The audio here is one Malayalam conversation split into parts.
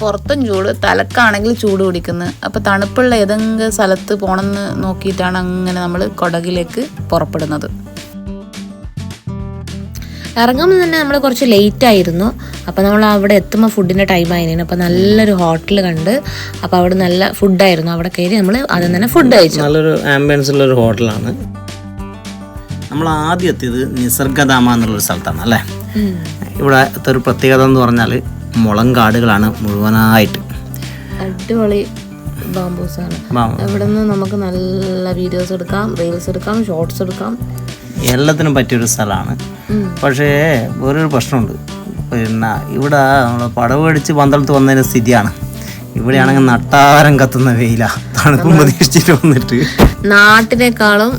പുറത്തും ചൂട് തലക്കാണെങ്കിൽ ചൂട് പിടിക്കുന്നത് അപ്പോൾ തണുപ്പുള്ള ഏതെങ്കിലും സ്ഥലത്ത് പോകണമെന്ന് നോക്കിയിട്ടാണ് അങ്ങനെ നമ്മൾ കൊടകിലേക്ക് പുറപ്പെടുന്നത്. ഇറങ്ങുമ്പോൾ തന്നെ നമ്മൾ കുറച്ച് ലേറ്റ് ആയിരുന്നു. അപ്പോൾ നമ്മൾ അവിടെ എത്തുമ്പോൾ ഫുഡിന്റെ ടൈം ആയിരുന്നു അപ്പോൾ നല്ലൊരു ഹോട്ടൽ കണ്ട് അപ്പോൾ അവിടെ നല്ല ഫുഡായിരുന്നു അവിടെ കയറി നമ്മൾ ആദ്യം തന്നെ ഫുഡ് കഴിച്ചു. നല്ലൊരു ആംബിയൻസ് ഉള്ള ഒരു ഹോട്ടലാണ് നമ്മൾ ആദ്യം എത്തിയത് നിസർഗധാമ എന്നുള്ളൊരു സ്ഥലത്താണ് അല്ലേ? ഇവിടുത്തെ ഒരു പ്രത്യേകത എന്ന് പറഞ്ഞാൽ മുളം കാടുകളാണ് മുഴുവനായിട്ട്. അടിപൊളി ബാംബൂസാണ് ആണ്. ഇവിടെ നിന്ന് നമുക്ക് നല്ല വീഡിയോസ് എടുക്കാം റീൽസ് എടുക്കാം ഷോർട്സ് എടുക്കാം. എല്ലാത്തിനും പറ്റിയൊരു സ്ഥലമാണ്. പക്ഷേ വേറൊരു പ്രശ്നമുണ്ട്. പിന്നെ ഇവിടെ നമ്മൾ പടവ് അടിച്ച് പന്തളത്ത് വന്നതിന് സ്ഥിതിയാണ്. ഇവിടെയാണെങ്കിൽ നട്ടാരം കത്തുന്ന വെയില. തണുപ്പും പ്രതീക്ഷിച്ചിട്ട് വന്നിട്ട്. നാട്ടിനേക്കാളും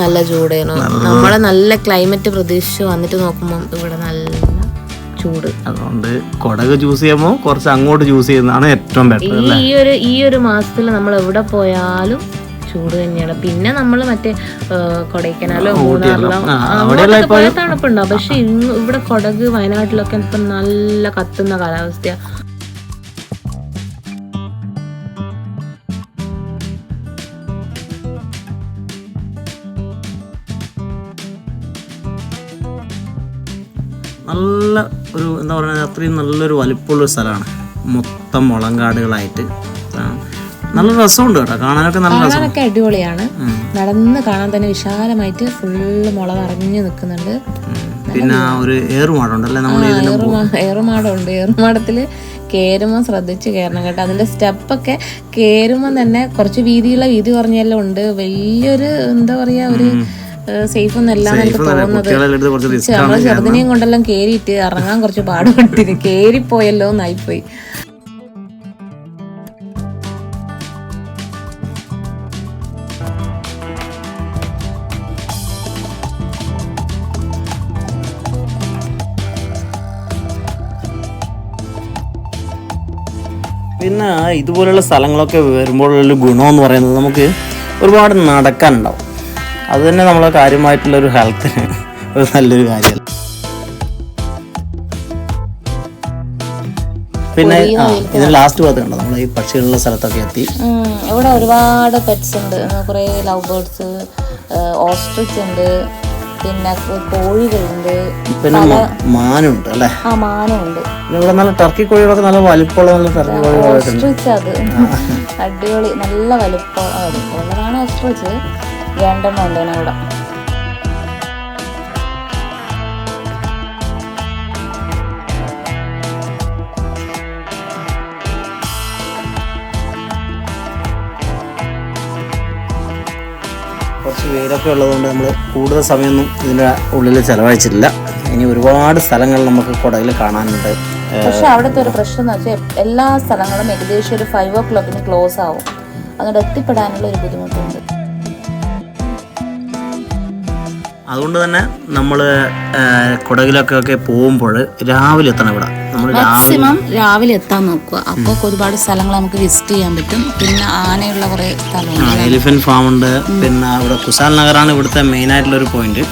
നല്ല ചൂടേനു. നമ്മളെ നല്ല ക്ലൈമറ്റ് പ്രതീക്ഷിച്ച് വന്നിട്ട് നോക്കുമ്പോൾ ഇവിടെ നല്ല ചൂട്. അതുകൊണ്ട് കൊടക് ചൂസ് ചെയ്യുമ്പോൾ കുറച്ച് അങ്ങോട്ട് ചൂസ് ചെയ്യുന്നതാണ് ഏറ്റവും ബെറ്റർ ഈ ഒരു ഈ ഒരു മാസത്തിൽ നമ്മൾ എവിടെ പോയാലും ചൂട് തന്നെയാണ്. പിന്നെ നമ്മൾ മറ്റേ കൊടൈക്കനാലോ മൂന്നാറിലോ തണുപ്പുണ്ടാവും. പക്ഷെ ഇന്ന് ഇവിടെ കൊടക് വയനാട്ടിലൊക്കെ ഇപ്പം നല്ല കത്തുന്ന കാലാവസ്ഥയാണ് നല്ല ഒരു എന്താ പറയുക അത്രയും നല്ലൊരു വലിപ്പമുള്ളൊരു സ്ഥലമാണ്. മൊത്തം മുളങ്കാടുകളായിട്ട്. കാടുകളായിട്ട് നല്ല രസമുണ്ട് കേട്ടോ. കാണാനൊക്കെ നല്ല രസം കാണാനൊക്കെ അടിപൊളിയാണ്. നടന്ന് കാണാൻ തന്നെ വിശാലമായിട്ട് ഫുള്ള് മുള നിറഞ്ഞു നിൽക്കുന്നുണ്ട്. പിന്നെ ഒരു ഏറുമാടുണ്ടല്ലേ നമ്മൾ ഇതിന് ഏറുമാ- ഏറുമാടമുണ്ട് ഏറുമാടത്തിൽ കേറുമ്പോൾ ശ്രദ്ധിച്ച് കയറണം കേട്ടോ. അതിന്റെ സ്റ്റെപ്പൊക്കെ കേറുമ്പോൾ തന്നെ കുറച്ച് വീതിയുള്ള വീതി കുറഞ്ഞെല്ലാം ഉണ്ട്. വലിയൊരു എന്താ പറയാ ഒരു സേഫ് ഒന്നും എനിക്ക് തോന്നുന്നത്. നമ്മളെ ചെറുതിനെയും കൊണ്ടെല്ലാം കേറിയിട്ട് ഇറങ്ങാൻ കുറച്ച് പാടുപെട്ടിന്. കേറിപ്പോയല്ലോ എന്നായിപ്പോയി. പിന്നെ ഇതുപോലുള്ള സ്ഥലങ്ങളൊക്കെ വരുമ്പോഴുള്ള ഗുണമെന്ന് പറയുന്നത് നമുക്ക് ഒരുപാട് നടക്കാനുണ്ടാവും. അത് തന്നെ നമ്മളെ കാര്യമായിട്ടുള്ള ഒരു ഹെൽത്തിന്. ഒരു നല്ലൊരു കാര്യമല്ല. പിന്നെ ആ ഇതിന് ലാസ്റ്റ് ഭാഗത്ത് കണ്ടോ? നമ്മൾ ഈ പക്ഷികളുള്ള സ്ഥലത്തൊക്കെ എത്തി. ഇവിടെ ഒരുപാട് പെറ്റ്സ് ഉണ്ട്. കുറേ ലവ് ബേർഡ്സ് ഓസ്ട്രിച്ച് ഉണ്ട്. പിന്നെ കോഴികളുണ്ട്. പിന്നെ മാനുണ്ട് അല്ലേ? ആ മാനുണ്ട്. ഇവിടെ നല്ല ടർക്കി കോഴികളൊക്കെ നല്ല വലുപ്പമുള്ള നല്ല ടർക്കി കോഴികളൊക്കെ ഓസ്ട്രിച്ച് അത്. അടിപൊളി. നല്ല വലുപ്പം വലിപ്പമുള്ളതാണ് ഓസ്ട്രിച്ച് രണ്ടെണ്ണം ഉണ്ട് ഇവിടെ കുറച്ച് വെയിലൊക്കെ ഉള്ളതുകൊണ്ട് നമ്മൾ കൂടുതൽ സമയമൊന്നും ഇതിന്റെ ഉള്ളിൽ ചിലവഴിച്ചിട്ടില്ല. ഇനി ഒരുപാട് സ്ഥലങ്ങൾ നമുക്ക് കുടകിൽ കാണാനുണ്ട്. പക്ഷെ അവിടുത്തെ ഒരു പ്രശ്നം എന്ന് വെച്ചാൽ എല്ലാ സ്ഥലങ്ങളും ഏകദേശം ഒരു ഫൈവ് ഓ ക്ലോക്കിന് ക്ലോസ് ആവും. അങ്ങോട്ട് എത്തിപ്പെടാനുള്ള ഒരു ബുദ്ധിമുട്ടുണ്ട്. അതുകൊണ്ട് തന്നെ നമ്മൾ കുടകിലൊക്കെ ഒക്കെ പോകുമ്പോൾ രാവിലെ എത്തണം ഇവിടെ. നമ്മൾ രാവിലെ മാക്സിമം രാവിലെ എത്താൻ നോക്കുക. അപ്പോൾ ഒരുപാട് സ്ഥലങ്ങൾ നമുക്ക് വിസിറ്റ് ചെയ്യാൻ പറ്റും. പിന്നെ ആനയുള്ള കുറേ സ്ഥലങ്ങൾ എലിഫന്റ് ഫാം ഉണ്ട്. പിന്നെ ഇവിടെ കുശാൽ നഗറാണ് ഇവിടുത്തെ മെയിൻ ആയിട്ടുള്ള ഒരു പോയിന്റ്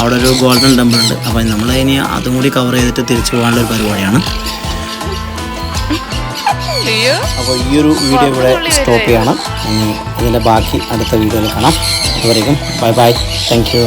അവിടെ ഒരു ഗോൾഡൻ ടെമ്പിൾ ഉണ്ട്. അപ്പം നമ്മൾ ഇനി അതും കൂടി കവർ ചെയ്തിട്ട് തിരിച്ചു പോകാനുള്ള ഒരു പരിപാടിയാണ്. അപ്പോൾ ഈ ഒരു വീഡിയോ ഇവിടെ സ്റ്റോപ്പ് ചെയ്യണം. ഇനി ഇതിന്റെ ബാക്കി അടുത്ത വീഡിയോയിൽ കാണാം. അതുവരെയും ബൈ ബൈ താങ്ക് യു